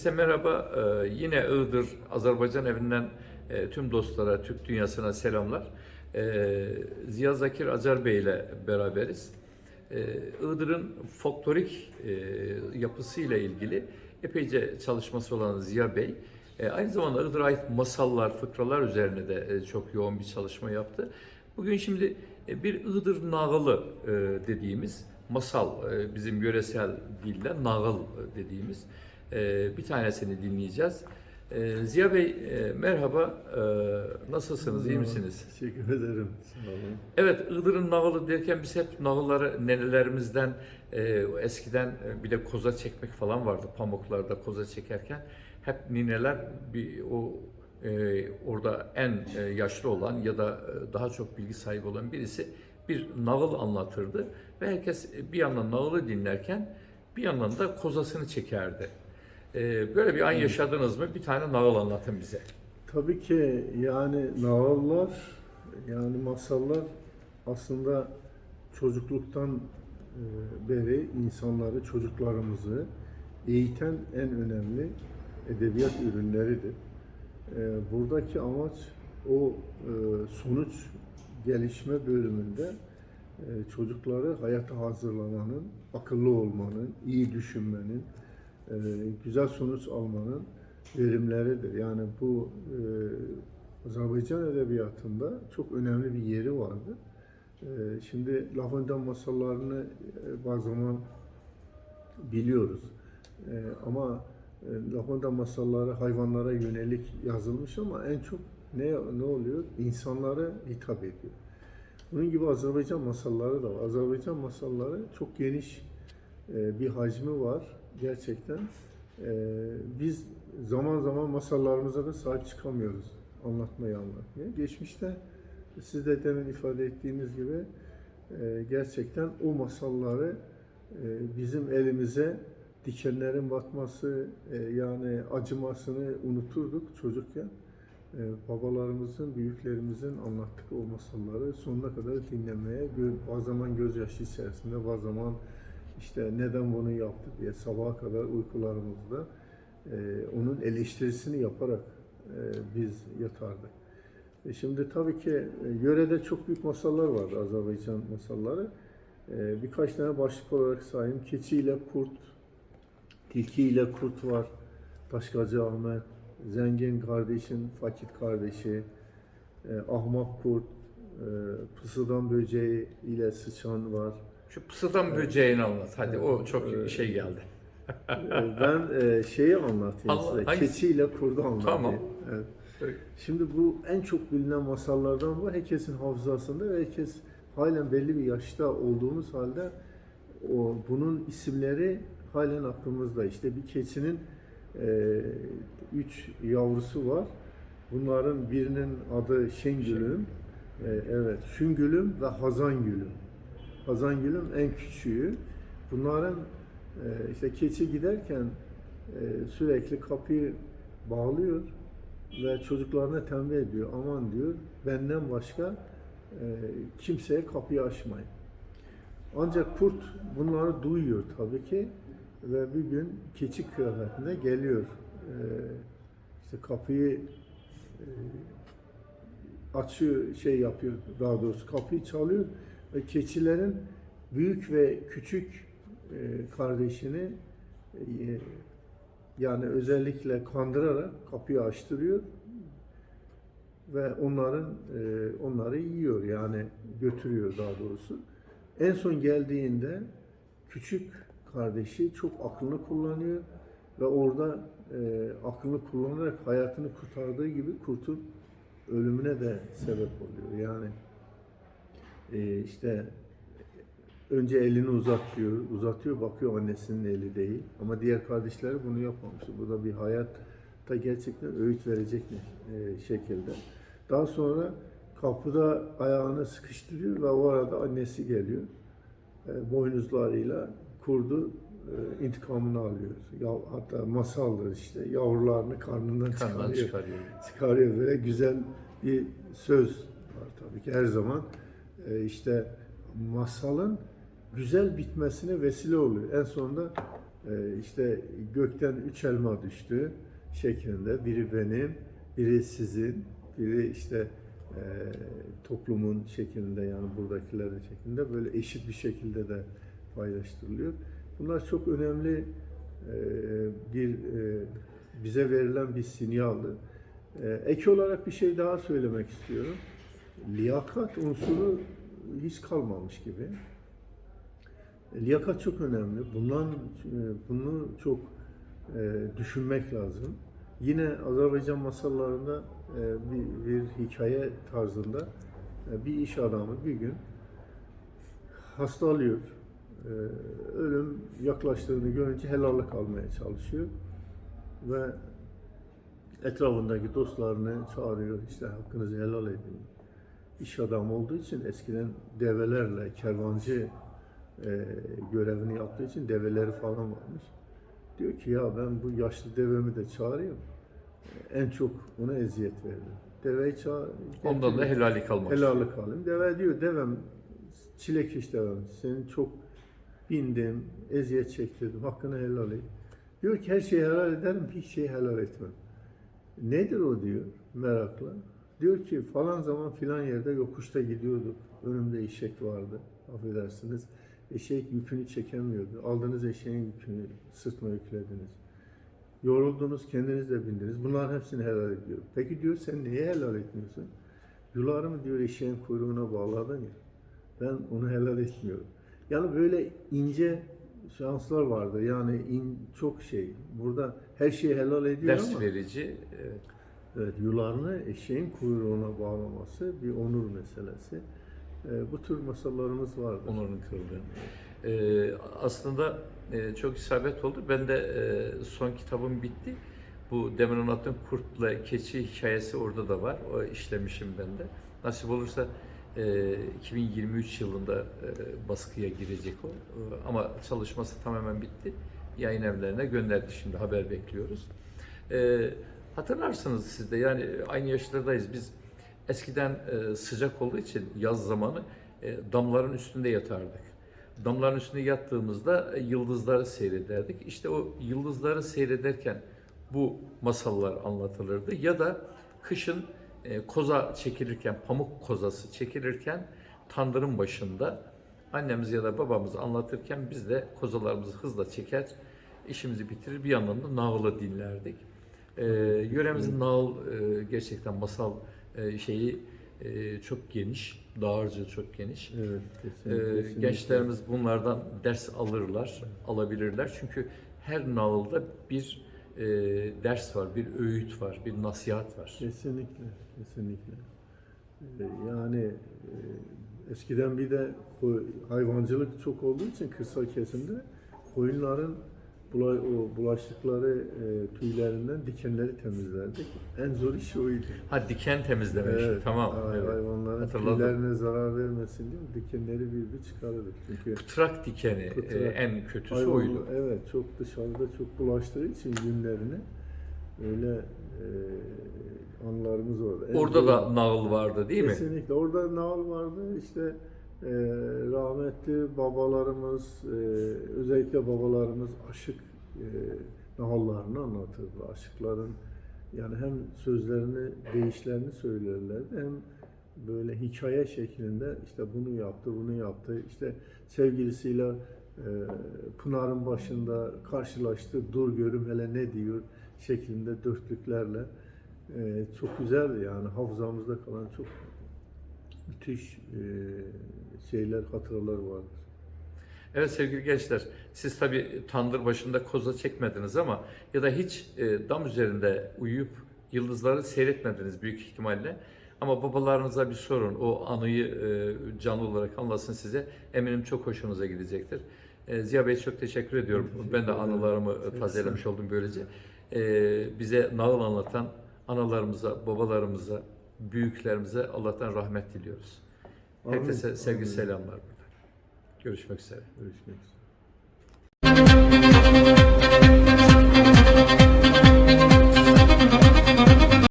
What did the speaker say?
Herkese merhaba. Ee, yine Iğdır Azerbaycan evinden e, tüm dostlara, Türk dünyasına selamlar. Ee, Ziya Zakir Acar Bey ile beraberiz. Ee, Iğdır'ın folklorik e, yapısıyla ilgili epeyce çalışması olan Ziya Bey, e, aynı zamanda Iğdır'a ait masallar, fıkralar üzerine de e, çok yoğun bir çalışma yaptı. Bugün şimdi e, bir Iğdır nağılı e, dediğimiz masal, e, bizim yöresel dille nağıl e, dediğimiz e, bir tanesini dinleyeceğiz. E, Ziya Bey e, merhaba, e, nasılsınız, iyi misiniz? Teşekkür ederim. Sağ olun. Evet, Iğdır'ın nağılı derken biz hep nağılları nenelerimizden e, eskiden e, bir de koza çekmek falan vardı pamuklarda koza çekerken hep nineler bir o e, orada en e, yaşlı olan ya da e, daha çok bilgi sahibi olan birisi bir nağıl anlatırdı ve herkes bir yandan nağılı dinlerken bir yandan da kozasını çekerdi. E, böyle bir an yaşadınız mı? Bir tane nağıl anlatın bize. Tabii ki yani nağıllar, yani masallar aslında çocukluktan e, beri insanları, çocuklarımızı eğiten en önemli edebiyat ürünleridir. E, Buradaki amaç o e, sonuç gelişme bölümünde çocukları hayata hazırlamanın, akıllı olmanın, iyi düşünmenin, güzel sonuç almanın verimleridir. Yani bu e, Azerbaycan edebiyatında çok önemli bir yeri vardı. E, şimdi Lafından masallarını e, bazı zaman biliyoruz. E, ama e, Lafından masalları hayvanlara yönelik yazılmış ama en çok ne ne oluyor? İnsanlara hitap ediyor. Bunun gibi Azerbaycan masalları da var. Azerbaycan masalları çok geniş e, bir hacmi var gerçekten. E, biz zaman zaman masallarımıza da sahip çıkamıyoruz anlatmayı anlatmaya. Geçmişte siz de demin ifade ettiğiniz gibi e, gerçekten o masalları e, bizim elimize dikenlerin batması e, yani acımasını unuturduk çocukken. E, babalarımızın, büyüklerimizin anlattığı o masalları sonuna kadar dinlemeye, bazı zaman gözyaşı içerisinde, bazı zaman işte neden bunu yaptı diye sabaha kadar uykularımızda e, onun eleştirisini yaparak e, biz yatardık. E, şimdi tabii ki e, yörede çok büyük masallar vardı Azerbaycan masalları. E, birkaç tane başlık olarak sayayım. Keçi ile kurt, tilki ile kurt var. Taşkacı Ahmet, zengin kardeşin fakir kardeşi, e, ahmak kurt, e, pısıdan böceği ile sıçan var. Şu pısıdan böceğini anlat. Hadi o çok Evet. şey geldi. E, ben e, şeyi anlatayım Allah- size. hangisi? Keçi ile kurdu anlatayım. Tamam. Evet. Evet. Şimdi bu en çok bilinen masallardan bu. Herkesin hafızasında ve herkes halen belli bir yaşta olduğumuz halde o bunun isimleri halen aklımızda. İşte bir keçinin e, üç yavrusu var. Bunların birinin adı Şengülüm, e, evet Şüngülüm ve Hazangülüm. Hazangülüm en küçüğü. Bunların e, işte keçi giderken e, sürekli kapıyı bağlıyor ve çocuklarına tembih ediyor. Aman diyor benden başka e, kimseye kapıyı açmayın. Ancak kurt bunları duyuyor tabii ki ve bir gün keçi kıyafetinde geliyor. E, işte kapıyı e, açıyor, şey yapıyor daha doğrusu kapıyı çalıyor ve keçilerin büyük ve küçük e, kardeşini e, yani özellikle kandırarak kapıyı açtırıyor ve onların e, onları yiyor yani götürüyor daha doğrusu. En son geldiğinde küçük kardeşi çok aklını kullanıyor ve orada e, aklını kullanarak hayatını kurtardığı gibi kurtun ölümüne de sebep oluyor. Yani e, işte önce elini uzatıyor, uzatıyor, bakıyor annesinin eli değil. Ama diğer kardeşleri bunu yapmamış. Bu da bir hayatta gerçekten öğüt verecek bir e, şekilde. Daha sonra kapıda ayağını sıkıştırıyor ve o arada annesi geliyor. E, boynuzlarıyla kurdu e, intikamını alıyor. Ya, hatta masaldır işte yavrularını karnından çıkarıyor çıkarıyor. çıkarıyor böyle güzel bir söz var tabii ki her zaman işte masalın güzel bitmesine vesile oluyor. En sonunda e, işte gökten üç elma düştü şeklinde. Biri benim, biri sizin, biri işte e, toplumun şeklinde yani buradakilerin şeklinde böyle eşit bir şekilde de paylaştırılıyor. Bunlar çok önemli e, bir e, bize verilen bir sinyaldi. E, ek olarak bir şey daha söylemek istiyorum. Liyakat unsuru hiç kalmamış gibi. Liyakat çok önemli. Bundan e, bunu çok e, düşünmek lazım. Yine Azerbaycan masallarında e, bir, bir hikaye tarzında bir iş adamı bir gün hastalıyor. Ölüm yaklaştığını görünce helallik almaya çalışıyor ve etrafındaki dostlarını çağırıyor. İşte hakkınızı helal edin. İş adamı olduğu için eskiden develerle kervancı e, görevini yaptığı için develeri falan varmış. Diyor ki ya ben bu yaşlı devemi de çağırayım. En çok ona eziyet verdim. Deveyi çağır. Ondan da helallik almak istiyor. Helallik alayım. Deve diyor devem çilekeş devem. Senin çok bindim, eziyet çektirdim. Hakkını helal et. Diyor ki her şeyi helal ederim, bir şeyi helal etmem. Nedir o diyor merakla. Diyor ki falan zaman filan yerde yokuşta gidiyorduk. Önümde eşek vardı. Affedersiniz. Eşek yükünü çekemiyordu. Aldığınız eşeğin yükünü sırtma yüklediniz. Yoruldunuz, kendiniz de bindiniz. Bunların hepsini helal ediyorum. Peki diyor sen niye helal etmiyorsun? Yularımı diyor eşeğin kuyruğuna bağladın ya. Ben onu helal etmiyorum. Yani böyle ince şanslar vardır. Yani in, çok şey. Burada her şeyi helal ediyor Ders ama verici. evet. Evet, yularını eşeğin kuyruğuna bağlaması bir onur meselesi. Ee, bu tür masallarımız vardır. onurun kırıldığı. Ee, aslında e, çok isabet oldu. Ben de e, son kitabım bitti. Bu demin anlattığım kurtla keçi hikayesi orada da var. O işlemişim ben de. Nasip olursa e, 2023 yılında e, baskıya girecek o. E, ama çalışması tamamen bitti. Yayın evlerine gönderdi şimdi haber bekliyoruz. E, hatırlarsınız siz de yani aynı yaşlardayız biz. Eskiden e, sıcak olduğu için yaz zamanı e, damların üstünde yatardık. Damların üstünde yattığımızda e, yıldızları seyrederdik. İşte o yıldızları seyrederken bu masallar anlatılırdı. Ya da kışın e, koza çekilirken, pamuk kozası çekilirken tandırın başında annemiz ya da babamız anlatırken biz de kozalarımızı hızla çeker, işimizi bitirir. Bir yandan da nağılı dinlerdik. E, yöremizin nağıl e, gerçekten masal e, şeyi e, çok geniş, dağarcığı çok geniş. Evet, Ee, kesinlikle. kesinlikle. gençlerimiz bunlardan ders alırlar, alabilirler. Çünkü her nağılda bir e, ders var, bir öğüt var, bir nasihat var. Kesinlikle, kesinlikle. Ee, Yani e, eskiden bir de hayvancılık çok olduğu için kırsal kesimde koyunların bula, o bulaştıkları e, tüylerinden dikenleri temizlerdik. En zor iş oydu. Ha diken temizlemek. tamam. hay- evet. Hayvanların Hatırladım. tüylerine zarar vermesin diye dikenleri bir bir çıkarırdık. Çünkü Pıtrak dikeni e, Pıtrak. en kötüsü hayvan, oydu. evet çok dışarıda çok bulaştığı için günlerine öyle e, anılarımız orada. En Orada zor- da nağıl vardı değil mi? Kesinlikle. Orada nal vardı. İşte e, rahmetli babalarımız, e, özellikle babalarımız aşık e, nallarını anlatırdı. Aşıkların yani hem sözlerini, deyişlerini söylerlerdi hem böyle hikaye şeklinde işte bunu yaptı, bunu yaptı. İşte sevgilisiyle e, Pınar'ın başında karşılaştı, dur görüm hele ne diyor şeklinde dörtlüklerle e, çok güzeldi yani hafızamızda kalan çok müthiş e, şeyler, hatıralar vardır. Evet sevgili gençler, siz tabii tandır başında koza çekmediniz ama ya da hiç e, dam üzerinde uyuyup yıldızları seyretmediniz büyük ihtimalle. Ama babalarınıza bir sorun, o anıyı e, canlı olarak anlasın size. Eminim çok hoşunuza gidecektir. E, Ziya Bey çok teşekkür ediyorum. Teşekkür ben de anılarımı Çok tazelemiş oldum böylece. E, bize nağıl anlatan analarımıza, babalarımıza, büyüklerimize Allah'tan rahmet diliyoruz. Herkese sevgi selamlar burada. Görüşmek üzere. Görüşmek üzere.